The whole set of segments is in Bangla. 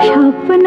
স্বপ্ন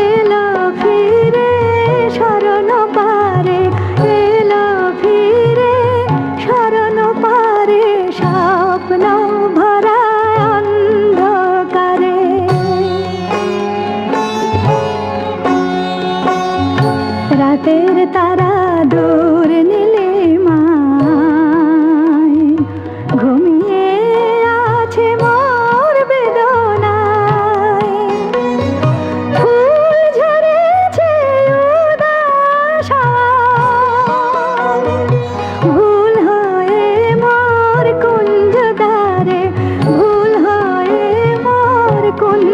এলো ফিরে শরণ পারে। ফিরে শরণ পারে। ভরা অন্ধকারে। রাতের তারা দো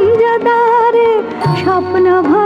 ইজাদারে স্বপ্ন ভয়